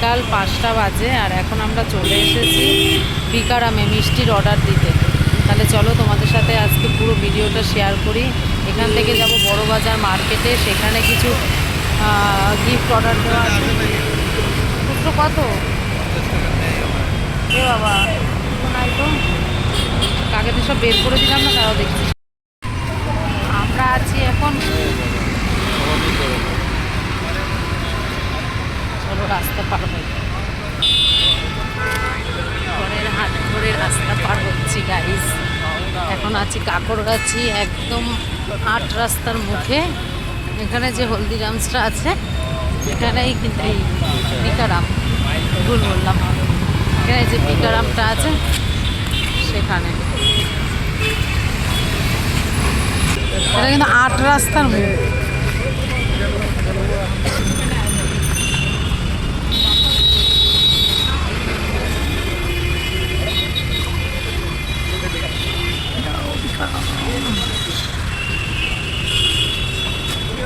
বিকাল পাঁচটা বাজে আর এখন আমরা চলে এসেছি বিকারামে মিষ্টির অর্ডার দিতে। তাহলে চলো তোমাদের সাথে আজকে পুরো ভিডিওটা শেয়ার করি। এখান থেকে যাব বড় বাজার মার্কেটে সেখানে কিছু গিফট অর্ডার দেওয়া আছে। খুচরো কত? এ বাবা কাকে তো। সব বের করে দিলাম না, তারাও দেখছি। আমরা আছি এখন রাস্তা পার গাইস এখন আছি কাকড়গাছি একদম আট রাস্তার মুখে। এখানে যে হলদিরামসটা আছে, এখানেই কিন্তু এই বিকারাম ভুল বললাম। এখানে যে বিকারামটা আছে, সেখানে। এটা কিন্তু আট রাস্তার মুখ ওটা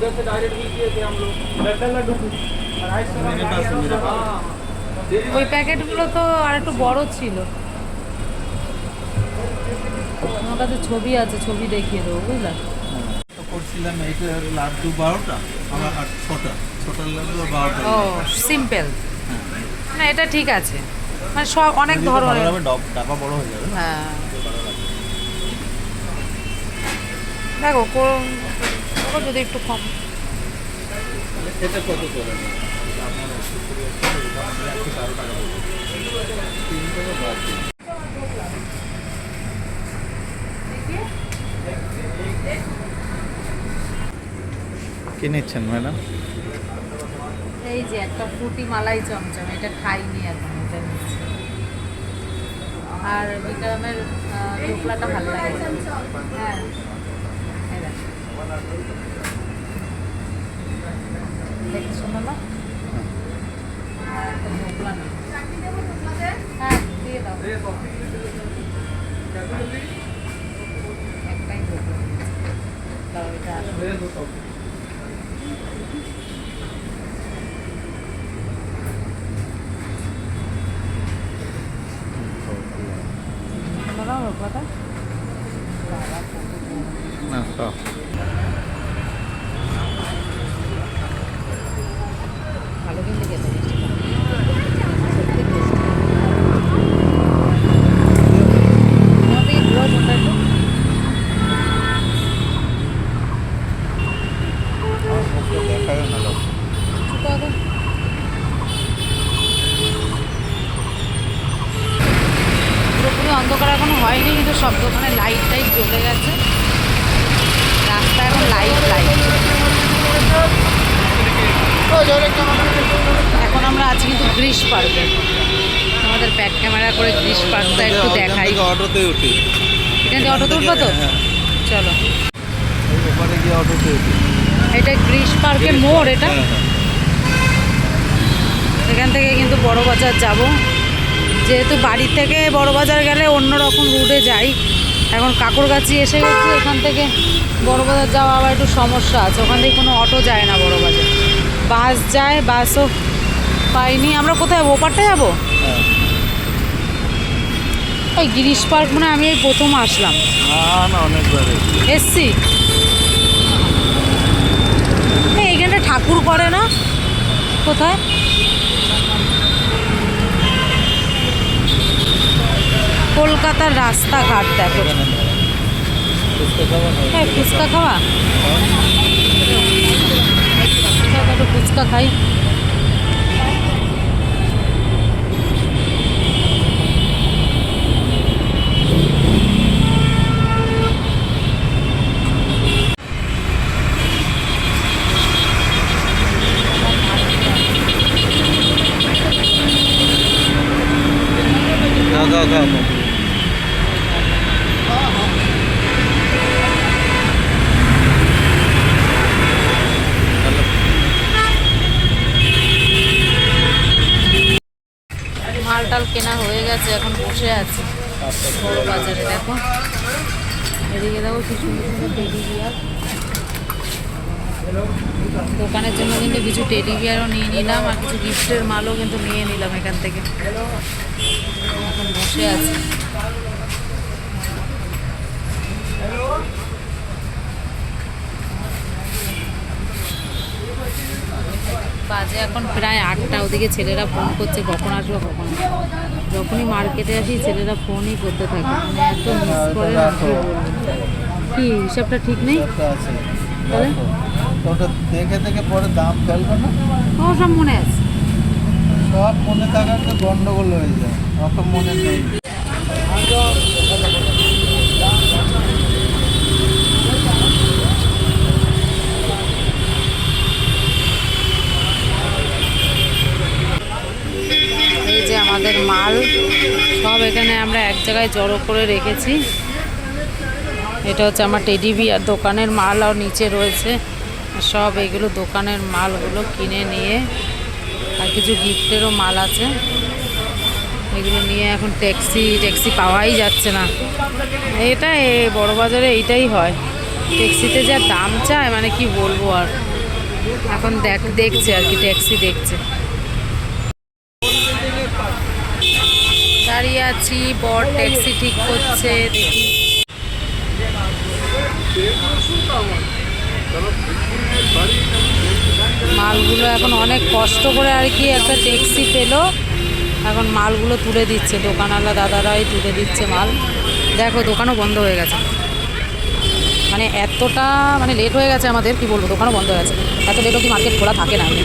उधर से डायरेक्ट भी किए थे हम लोग लड्डू मेरे पास है, मेरे पास। ওই প্যাকেটগুলো তো আর একটু বড় ছিল আমার কাছে ছবি আছে ছবি দেখিয়ে দেবো বুঝলা তো করছিলাম এইটা লাড্ডু বারোটা আমার আর ছটা ছটা লাড্ডু আর বারোটা ও সিম্পল না এটা ঠিক আছে মানে সব অনেক ধরনের ডাবা বড় হয়ে যাবে হ্যাঁ দেখো করো করো যদি একটু কম এটা কত করে? কি নিচ্ছেন ম্যাডাম? এই যে একটা ফুটি মালাই চমচম এটা খাইনি এখন এটা আর বিক্রমের ঢোকলাটা ভালো লাগে। হ্যাঁ। দেখো। দেখতে সুন্দর না আর একটা ঢোকলা নেই হ্যাঁ দিয়ে দাও একটাই ঢোকলা দাও এটা দাও ঢোকলাটা হয়নি কিন্তু সব দোকানে লাইট টাইট জ্বলে গেছে। রাস্তা এখন লাইট লাইট এখন আমরা আছি কিন্তু গ্রিস পার্কে। আমাদের ব্যাক ক্যামেরা করে গ্রিস পার্কটা একটু দেখাই। অটোতে উঠি। এখান থেকে অটো তুলবো তো? হ্যাঁ। চলো। অটোতে এটা গ্রিস পার্কের মোড় এটা? হ্যাঁ, হ্যাঁ। এখান থেকে কিন্তু বড় বাজার যাব। যেহেতু বাড়ি থেকে বড় বাজার গেলে অন্য রকম রুটে যাই। এখন কাকুরগাছি এসে গেছি এখান থেকে বড় বাজার যাওয়া আবার একটু সমস্যা আছে। ওখান থেকে কোনো অটো যায় না বড় বাজার বাস যায় বাসও পাইনি। আমরা কোথায় যাব ওপারটা যাব? হ্যাঁ। ওই গিরিশ পার্ক মানে আমি এই প্রথম আসলাম। এসছি। এই এইখানটা ঠাকুর করে না? কোথায়? কলকাতার রাস্তাঘাট দেখো। হ্যাঁ ফুচকা খাওয়া? ফুচকা ফুচকা খাওয়া চল, একটু ফুচকা খাই বসে আছে। বড় বাজারে দেখো। এদিকে দেখো কি সুন্দর সুন্দর টেডি বিয়ার। দোকানের জন্য কিন্তু কিছু টেডি বিয়ারও নিয়ে নিলাম আর কিছু গিফটের মালও কিন্তু নিয়ে নিলাম এখান থেকে। এখন বসে আছে। বাজে এখন প্রায় আটটা ওদিকে ছেলেরা ফোন করছে কখন আসবে কখন যখনই মার্কেটে আসি ছেলেরা ফোনই করতে থাকে। মানে এত মিস করে না কি হিসাবটা ঠিক নেই? আছে। তাহলে? ওটা দেখে দেখে পরে দাম ফেলবে না? ও সব মনে আছে। সব মনে থাকার তো গন্ডগোল হয়ে যায়। অত মনে নেই এই যে আমাদের মাল সব এখানে আমরা এক জায়গায় জড়ো করে রেখেছি। এটা হচ্ছে আমার টেডি বিয়ার দোকানের মাল আর নিচে রয়েছে। সব এগুলো দোকানের মালগুলো কিনে নিয়ে আর কিছু গিফটেরও মাল আছে। এগুলো নিয়ে এখন ট্যাক্সি ট্যাক্সি পাওয়াই যাচ্ছে না। এটা এ বড় বাজারে এইটাই হয়। ট্যাক্সিতে যা দাম চায় মানে কি বলব আর। এখন দেখ, দেখছে আর কি, ট্যাক্সি দেখছে। আছি বর ট্যাক্সি ঠিক করছে। মালগুলো এখন অনেক কষ্ট করে আর কি একটা ট্যাক্সি পেল। এখন মালগুলো তুলে দিচ্ছে, দোকানওয়ালা দাদারাই তুলে দিচ্ছে মাল। দেখো, দোকানও বন্ধ হয়ে গেছে। মানে এতটা মানে লেট হয়ে গেছে আমাদের, কি বলব, দোকানও বন্ধ হয়ে গেছে। এত লেটও কি মার্কেট খোলা থাকে না এমনি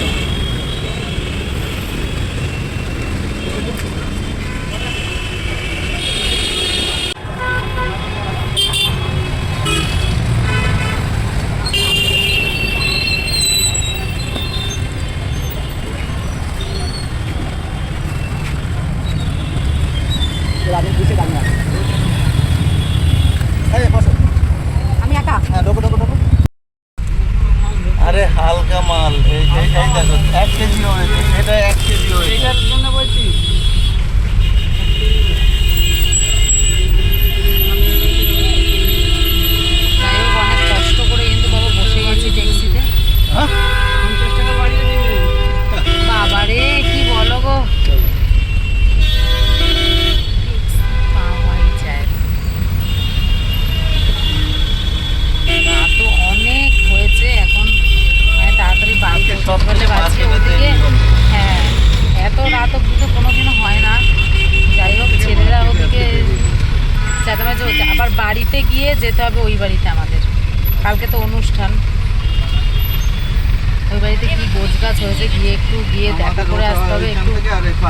আমি একা হ্যাঁ ঢোকো ঢোকো ঢোকো আরে হালকা মাল এই এই এই দেখো এক কেজি হয়েছে এটা এক কেজি হয়েছে জন্য বলছি যাই হোক অনেক কষ্ট করে কিন্তু বাবা বসে গেছি ট্যাক্সিতে হ্যাঁ পঞ্চাশ টাকা বাড়িয়ে দিবেন বাবারে কি বলো গো পাওয়াই যায় না। রাত তো অনেক হয়েছে এখন মানে তাড়াতাড়ি বাড়ি সব বলে কিছু বাজছে মার্কেটে ওদিকে দেরি হলো। হ্যাঁ এত রাত অব্দি তো কোনোদিনও হয় না যাই হোক ছেলেরা ওদিকে চেঁচামেচি হচ্ছে আবার বাড়িতে গিয়ে যেতে হবে ওই বাড়িতে আমাদের। কালকে তো অনুষ্ঠান। ওই বাড়িতে কি গোছ গাছ হয়েছে গিয়ে একটু গিয়ে দেখা করে আসতে হবে একটু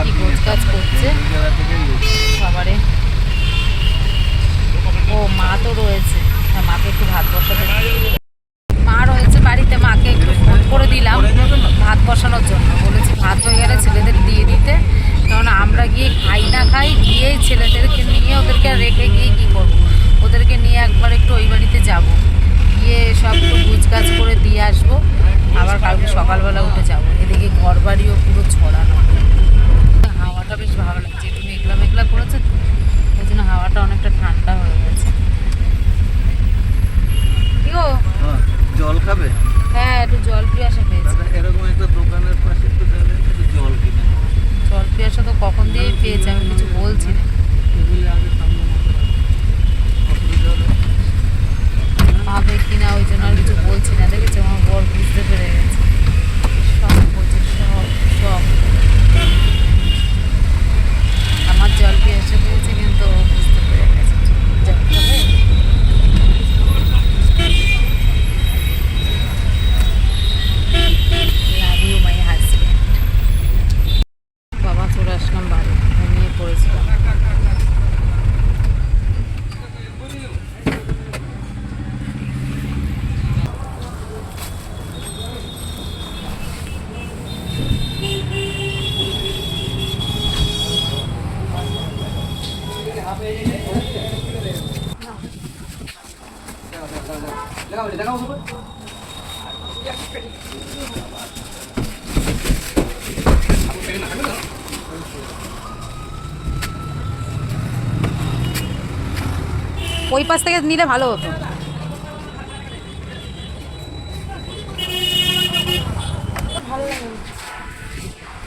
কি গোছ গাছ করছে? সবারে। ও মা তো রয়েছে। হ্যাঁ, মাকে একটু ভাত বসাতে মা রয়েছে বাড়িতে মাকে একটু ফোন করে দিলাম ভাত বসানোর জন্য। বলেছি ভাত হয়ে গেলে ছেলেদের দিয়ে দিতে। কারণ আমরা গিয়ে খাই না খাই গিয়েই ছেলেদেরকে নিয়ে ওদেরকে রেখে গিয়ে কী করব? ওদেরকে নিয়ে একবার একটু ওই বাড়িতে যাব। গিয়ে সব একটু গুছগাছ করে দিয়ে আসব। আবার কালকে সকালবেলা উঠে যাব। এদিকে ঘর বাড়িও পুরো ছড়ানো। হাওয়াটা বেশ ভালো লাগছে। একটু মেঘলা মেঘলা করেছে ওই জন্য হাওয়াটা অনেকটা ঠান্ডা হয়ে গেছে। কি হ্যাঁ, জল খাবে? ওই পাশ থেকে নিলে ভালো হতো।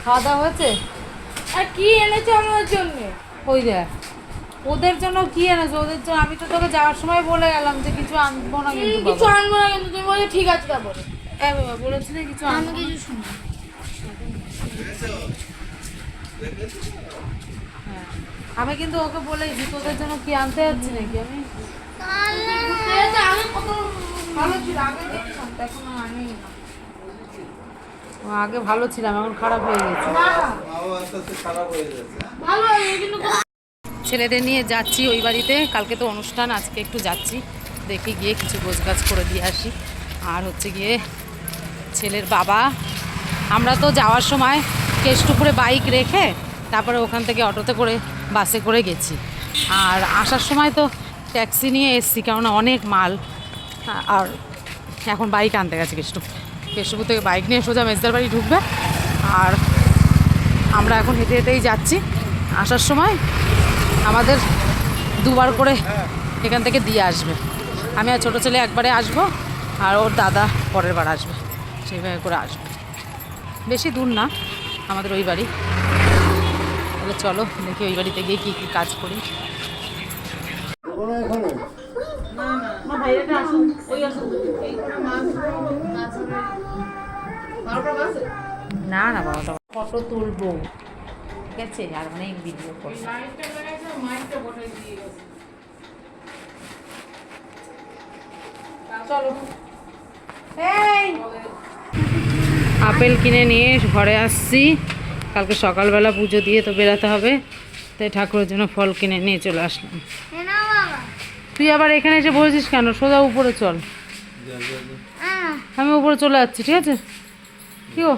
খাওয়া দাওয়া হয়েছে? আর কি এনেছো আমার জন্য? ওই দেখ। ওদের জন্য কি এনেছো? ওদের জন্য আমি তো তোকে যাওয়ার সময় বলে গেলাম যে কিছু আনব না কিন্তু কিছু আনব না কিন্তু তুমি বলে ঠিক আছে তারপরে এ বাবা বলেছি না কিছু আনব আমি কিছু শুনব হ্যাঁ। আমি কিন্তু ওকে বলেছি তোদের জন্য কি আনতে যাচ্ছি নাকি আমি? ভালো ছিল আগে এখন আনি আগে ভালো ছিলাম এখন খারাপ হয়ে গেছে। হয়ে ভালো কিন্তু ছেলেদের নিয়ে যাচ্ছি ওই বাড়িতে। কালকে তো অনুষ্ঠান, আজকে একটু যাচ্ছি। দেখি গিয়ে কিছু গোছগাছ করে দিয়ে আসি। আর হচ্ছে গিয়ে ছেলের বাবা। আমরা তো যাওয়ার সময় কেষ্টপুরে বাইক রেখে তারপরে ওখান থেকে অটোতে করে বাসে করে গেছি। আর আসার সময় তো ট্যাক্সি নিয়ে এসছি, কেননা অনেক মাল। আর এখন বাইক আনতে গেছে কেষ্টপুর। কেষ্টপুর থেকে বাইক নিয়ে সোজা মেজদার বাড়ি ঢুকবে। আর আমরা এখন হেঁটে হেঁটেই যাচ্ছি। আসার সময় আমাদের দুবার করে এখান থেকে দিয়ে আসবে। আমি আর ছোটো ছেলে একবারে আসব আর ওর দাদা পরের বার আসবে। সেইভাবে করে আসবে। বেশি দূর না, আমাদের ওই বাড়ি। তাহলে চলো, দেখি ওই বাড়িতে গিয়ে কী কী কাজ করি। না না, বাবা ফটো তুলবো। ঠিক আছে, আর অনেক ভিডিও করব। আপেল কিনে নিয়ে ঘরে আসছি। কালকে সকালবেলা পুজো দিয়ে তো বেরাতে হবে। তাই ঠাকুরের জন্য ফল কিনে নিয়ে চলে আসলাম। তুই আবার এখানে এসে বসেছিস কেন? সোজা উপরে চল। হ্যাঁ আমি উপরে চলে যাচ্ছি ঠিক আছে? কি গো?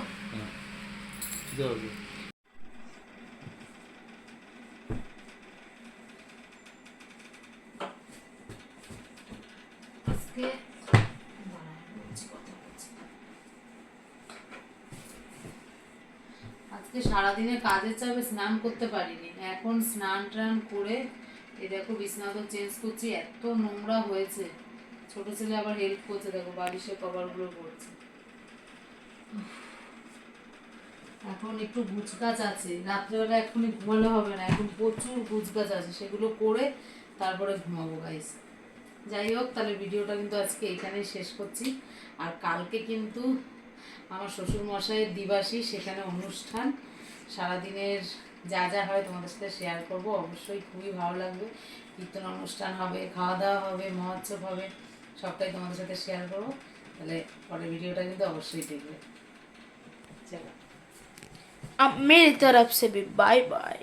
আজকে সারাদিনের কাজের চাপে স্নান করতে পারিনি। এখন স্নান টান করে, এই দেখো বিছনা তো চেঞ্জ করছি, এত নোংরা হয়েছে। ছোট ছেলে আবার হেল্প করছে, দেখো বালিশের কভারগুলো পড়ছে। এখন একটু গুছগাছ আছে। রাত্রেবেলা এখনই ঘুমালে হবে না, এখন প্রচুর গুছগাছ আছে, সেগুলো করে তারপরে ঘুমাবো গাইস যাই হোক, তাহলে ভিডিওটা কিন্তু আজকে এখানেই শেষ করছি। আর কালকে কিন্তু আমার শ্বশুর মশাইয়ের দিবাসী সেখানে অনুষ্ঠান সারাদিনের যা যা হয় তোমাদের সাথে শেয়ার করব অবশ্যই খুবই ভালো লাগবে কীর্তন অনুষ্ঠান হবে খাওয়া দাওয়া হবে মহোৎসব হবে সবটাই তোমাদের সাথে শেয়ার করবো তাহলে পরের ভিডিওটা কিন্তু অবশ্যই দেখবে চলো अब मेरी तरफ से भी बाय बाय